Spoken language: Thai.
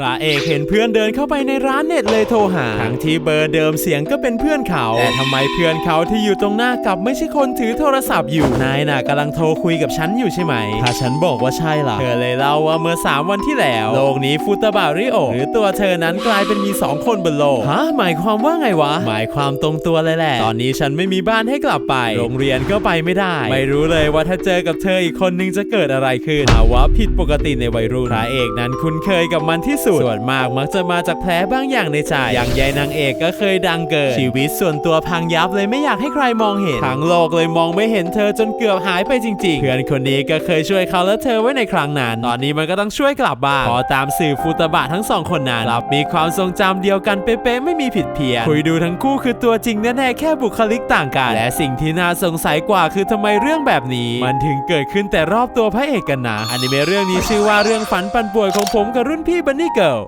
พระเอกเห็นเพื่อนเดินเข้าไปในร้านเน็ตเลยโทรหา ทั้งที่เบอร์เดิมเสียงก็เป็นเพื่อนเขา แต่ทำไมเพื่อนเขาที่อยู่ตรงหน้ากลับไม่ใช่คนถือโทรศัพท์อยู่ นายน่ะกำลังโทรคุยกับฉันอยู่ใช่ไหม ถ้าฉันบอกว่าใช่ล่ะ เธอเลยเล่าว่าเมื่อ 3 วันที่แล้ว โลกนี้ฟุตบาริโอ หรือตัวเธอนั้นกลายเป็นมี 2 คนบนโลก ฮะ หมายความว่าไงวะ หมายความตรงตัวเลยแหละ ตอนนี้ฉันไม่มีบ้านให้กลับไป โรงเรียนก็ไปไม่ได้ ไม่รู้เลยว่าถ้าเจอกับเธออีกคนนึงจะเกิดอะไรขึ้นภาวะผิดปกติในวัยรุ่น พระเอกนั้นคุ้นเคยกับมันที่สุด ส่วนมากมักจะมาจากแผลบางอย่างในใจ อย่างยายนางเอกก็เคยดังเกิน ชีวิตส่วนตัวพังยับเลยไม่อยากให้ใครมองเห็น ทั้งโลกเลยมองไม่เห็นเธอจนเกือบหายไปจริง ๆ เพื่อนคนนี้ก็เคยช่วยเขาและเธอไว้ในครั้งนั้นตอนนี้มันก็ต้องช่วยกลับบ้านพอตามสื่อฟุตบะทั้งสองคนนั้นกลับมีความทรงจำเดียวกันเป๊ะๆไม่มีผิดเพี้ยนคุยดูทั้งคู่คือตัวจริงแน่ๆแค่บุคลิกต่างกัน และสิ่งที่น่าสงสัยกว่าคือทำไมเรื่องแบบนี้ มันถึงเกิดขึ้นแต่รอบตัวพระเอกกันนะอนิเมะเรื่องนี้ชื่อว่าเรื่องฝันปันป่วยของผมกับรุ่นพี่บันนี่เกิล